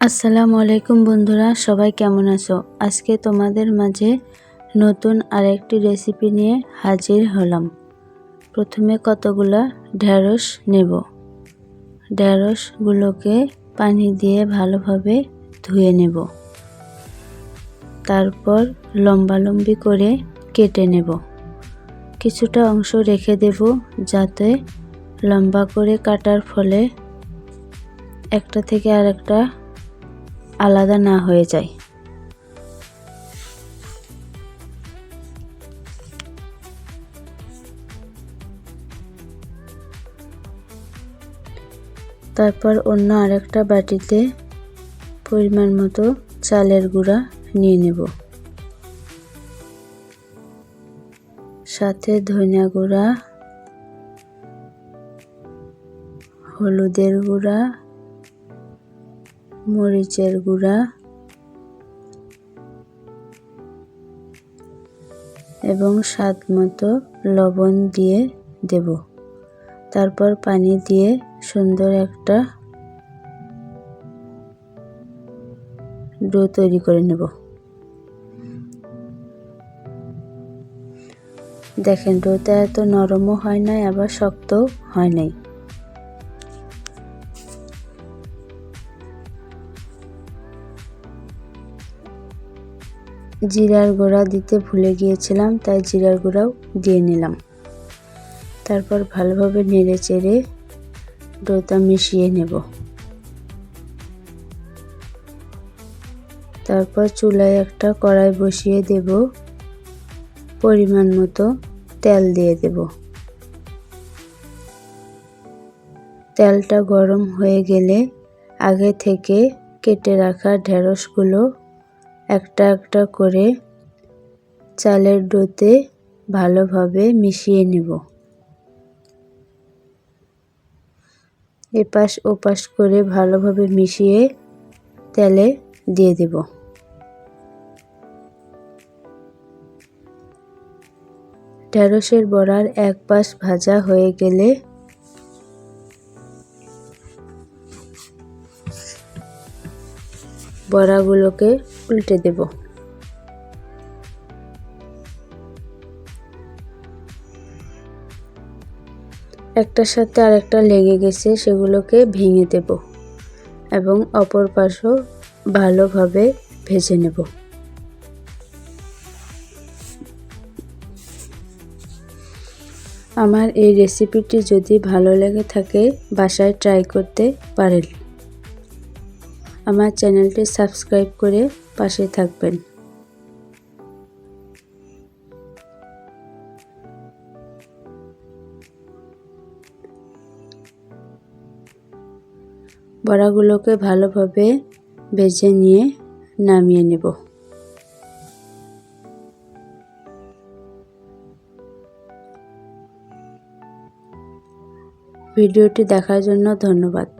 আসসালামু আলাইকুম বন্ধুরা, সবাই কেমন আছো? আজকে তোমাদের মাঝে নতুন আরেকটি রেসিপি নিয়ে হাজির হলাম। প্রথমে কতগুলা ঢেঁড়স নেব। ঢেঁড়সগুলোকে পানি দিয়ে ভালোভাবে ধুয়ে নেব। তারপর লম্বালম্বি করে কেটে নেব। কিছুটা অংশ রেখে দেব যাতে লম্বা করে কাটার ফলে একটা থেকে আরেকটা আলাদা না হয়ে যায়। তারপর অন্য আরেকটা বাটিতে পরিমাণ মতো চালের গুঁড়া নিয়ে নেব। সাথে ধনিয়া গুঁড়া, হলুদের গুঁড়া মরিচের গুঁড়া এবং স্বাদ মতো লবণ দিয়ে দেব। তারপর পানি দিয়ে সুন্দর একটা ডো তৈরি করে নেব। দেখেন, ডোটা এত নরমও হয় নাই, আবার শক্তও হয় নাই। জিরার গুঁড়া দিতে ভুলে গিয়েছিলাম, তাই জিরার গুঁড়াও দিয়ে নিলাম। তারপর ভালোভাবে নেড়ে চেড়ে ডোটা মিশিয়ে নেব। তারপর চুলায় একটা কড়াই বসিয়ে দেব। পরিমাণ মতো তেল দিয়ে দেব। তেলটা গরম হয়ে গেলে আগে থেকে কেটে রাখা ঢেঁড়সগুলো একটা একটা করে চালের ডোতে ভালোভাবে মিশিয়ে নেব। এপাশ ওপাশ করে ভালোভাবে মিশিয়ে তেলে দিয়ে দেব। ঢেঁড়সের বড়ার এক পাশ ভাজা হয়ে গেলে বড়াগুলোকে উল্টে দেব। একটার সাথে আরেকটা লেগে গেছে, সেগুলোকে ভেঙে দেব এবং অপর পাশও ভালোভাবে ভেজে নেব। আমার এই রেসিপিটি যদি ভালো লেগে থাকে, বাসায় ট্রাই করতে পারেন। আমার চ্যানেলটি সাবস্ক্রাইব করে পাশে থাকবেন। বড়াগুলোকে ভালোভাবে বেজে নিয়ে নামিয়ে নেব। ভিডিওটি দেখার জন্য ধন্যবাদ।